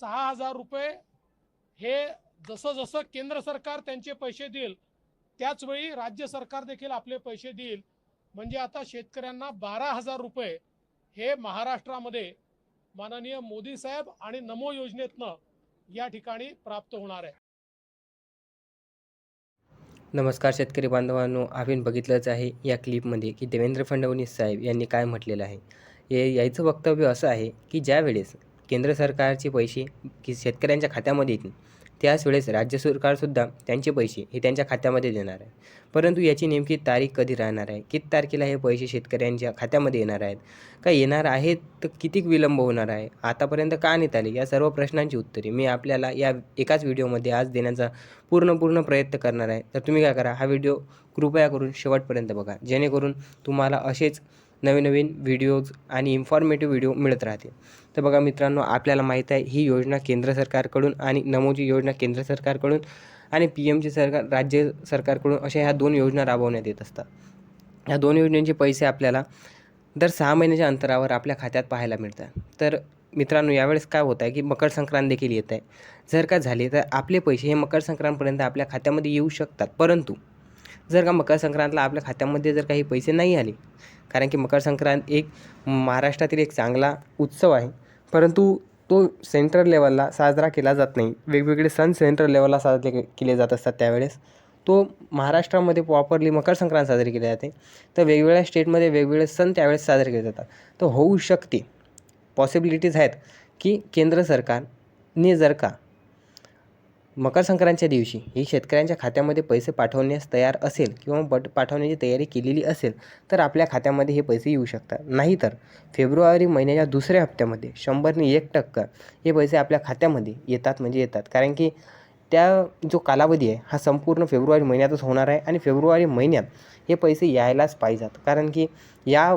सहा हजार रुपये हे जसं जसं केंद्र सरकार त्यांचे पैसे देईल त्याचवेळी राज्य सरकार देखील आपले पैसे देईल. म्हणजे आता शेतकऱ्यांना बारा हजार रुपये हे महाराष्ट्रामध्ये माननीय मोदी साहेब आणि नमो योजनेतनं या ठिकाणी प्राप्त होणार आहे. नमस्कार शेतकरी बांधवांनो आपण बघितलंच आहे या क्लिपमध्ये की देवेंद्र फडणवीस साहेब यांनी काय म्हटलेलं आहे. हे याचं वक्तव्य असं आहे की ज्यावेळेस केंद्र सरकारचे पैसे की शेतकऱ्यांच्या खात्यामध्ये येतील. त्याच वेळेस राज्य सरकारसुद्धा त्यांचे पैसे हे त्यांच्या खात्यामध्ये देणार आहे. परंतु याची नेमकी तारीख कधी राहणार आहे? किती तारखेला हे पैसे शेतकऱ्यांच्या खात्यामध्ये येणार आहेत? का येणार आहेत तर किती विलंब होणार आहे? आतापर्यंत का नेत आले? या सर्व प्रश्नांची उत्तरे मी आपल्याला या एकाच व्हिडिओमध्ये आज देण्याचा पूर्ण पूर्ण प्रयत्न करणार आहे. तर तुम्ही काय करा? हा व्हिडिओ कृपया करून शेवटपर्यंत बघा. जेणेकरून तुम्हाला असेच नवीन नवीन व्हिडिओज आणि इन्फॉर्मेटिव्ह व्हिडिओ मिळत राहते तर बघा मित्रांनो आपल्याला माहीत आहे ही योजना केंद्र सरकारकडून आणि नमोजी योजना केंद्र सरकारकडून आणि पी एमची सरकार राज्य सरकारकडून अशा ह्या दोन योजना राबवण्यात येत असतात. ह्या दोन योजनांचे पैसे आपल्याला दर सहा महिन्याच्या अंतरावर आपल्या खात्यात पाहायला मिळतात. तर मित्रांनो यावेळेस काय होत आहे की मकर संक्रांत देखील येत आहे. जर का झाले तर आपले पैसे हे मकर संक्रांतपर्यंत आपल्या खात्यामध्ये येऊ शकतात. परंतु जर का मकर संक्रांतला आपल्या खात्यामध्ये जर काही पैसे नाही आले कारण की मकर संक्रांत एक महाराष्ट्रातील एक चांगला उत्सव आहे. परंतु तो सेंट्रल लेवलला साजरा केला जात नाही. वेगवेगळे सण सेंट्रल लेवलला साजरे के- केले जात असतात त्यावेळेस. तो महाराष्ट्रामध्ये प्रॉपरली मकर संक्रांत साजरी केली जाते. तर वेगवेगळ्या स्टेटमध्ये वेगवेगळे सण त्यावेळेस साजरे केले जातात. तर होऊ शकते. पॉसिबिलिटीज आहेत की केंद्र सरकारने जर का मकर संक्रांतच्या दिवशी ही शेतकऱ्यांच्या खात्यामध्ये पैसे पाठवण्यास तयार असेल किंवा बट पाठवण्याची तयारी केलेली असेल तर आपल्या खात्यामध्ये हे पैसे येऊ शकतात. नाहीतर फेब्रुवारी महिन्याच्या दुसऱ्या हप्त्यामध्ये शंभरने एक टक्का हे पैसे आपल्या खात्यामध्ये येतात म्हणजे येतात. कारण की त्या जो कालावधी आहे हा संपूर्ण फेब्रुवारी महिन्यातच होणार आहे आणि फेब्रुवारी महिन्यात हे पैसे यायलाच पाहिजेत. कारण की या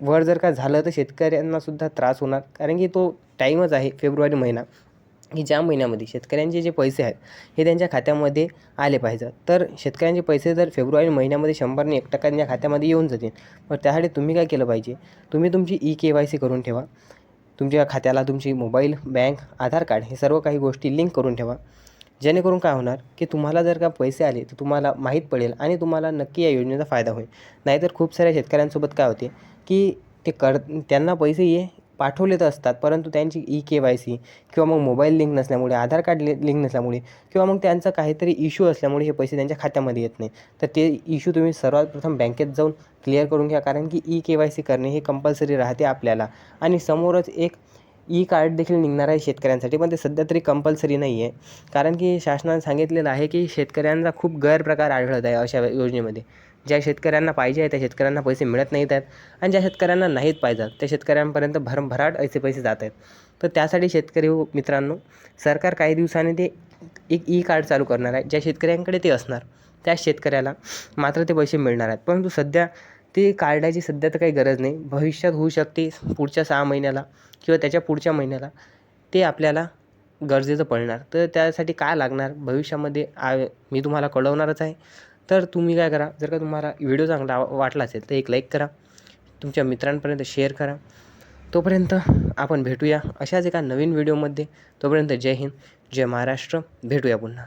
वर जर का झालं तर शेतकऱ्यांनासुद्धा त्रास होणार. कारण की तो टाईमच आहे फेब्रुवारी महिना. की ज्या महिन्यामध्ये शेतकऱ्यांचे जे पैसे आहेत हे त्यांच्या खात्यामध्ये आले पाहिजेत तर शेतकऱ्यांचे पैसे जर फेब्रुवारी महिन्यामध्ये शंभरने एक टक्का त्यांच्या खात्यामध्ये येऊन जातील मग त्यासाठी तुम्ही काय केलं पाहिजे? तुम्ही तुमची ई के वाय सी करून ठेवा. तुमच्या खात्याला तुमची मोबाईल बँक आधार कार्ड हे सर्व काही गोष्टी लिंक करून ठेवा. जेणेकरून काय होणार की तुम्हाला जर का पैसे आले तर तुम्हाला माहीत पडेल आणि तुम्हाला नक्की या योजनेचा फायदा होईल. नाहीतर खूप साऱ्या शेतकऱ्यांसोबत काय होते की ते कर त्यांना पैसे ये पाठवले तर असतात परंतु त्यांची ई के वाय सी किंवा मग मोबाईल लिंक नसल्यामुळे आधार कार्ड लिंक नसल्यामुळे किंवा मग त्यांचा काहीतरी इश्यू असल्यामुळे हे पैसे त्यांच्या खात्यामध्ये येत नाही. तर ते इश्यू तुम्ही सर्वात प्रथम बँकेत जाऊन क्लिअर करून घ्या कारण की ई के वाय सी करणे हे कंपल्सरी राहते आपल्याला. आणि समोरच एक ई कार्ड देखील निघणार आहे शेतकऱ्यांसाठी पण ते सध्या तरी कंपल्सरी नाही आहे कारण की शासनाने सांगितलेलं आहे की शेतकऱ्यांचा खूप गैरप्रकार आढळत आहे अशा योजनेमध्ये. ज्या शेतकऱ्यांना पाहिजे आहे त्या शेतकऱ्यांना पैसे मिळत नाहीत आहेत. आणि ज्या शेतकऱ्यांना नाहीत पाहिजे त्या शेतकऱ्यांपर्यंत भरभराट असे पैसे जात आहेत. तर त्यासाठी शेतकरी हो, मित्रांनो सरकार काही दिवसांनी ते एक ई कार्ड चालू करणार आहे. ज्या शेतकऱ्यांकडे ते असणार त्या शेतकऱ्याला मात्र ते पैसे मिळणार आहेत. परंतु सध्या ते कार्डाची सध्या तर काही गरज नाही. भविष्यात होऊ शकते पुढच्या सहा महिन्याला किंवा त्याच्या पुढच्या महिन्याला ते आपल्याला गरजेचं पडणार. तर त्यासाठी काय लागणार? भविष्यामध्ये आ मी तुम्हाला कळवणारच आहे. तर तुम्ही काय करा जर का तुम्हाला व्हिडिओ चांगला वाटला असेल तर एक लाईक करा तुमच्या मित्रांपर्यंत शेअर करा. तोपर्यंत आपण भेटूया अशाच एका नवीन व्हिडिओमध्ये. तोपर्यंत जय हिंद जय महाराष्ट्र. भेटूया पुन्हा.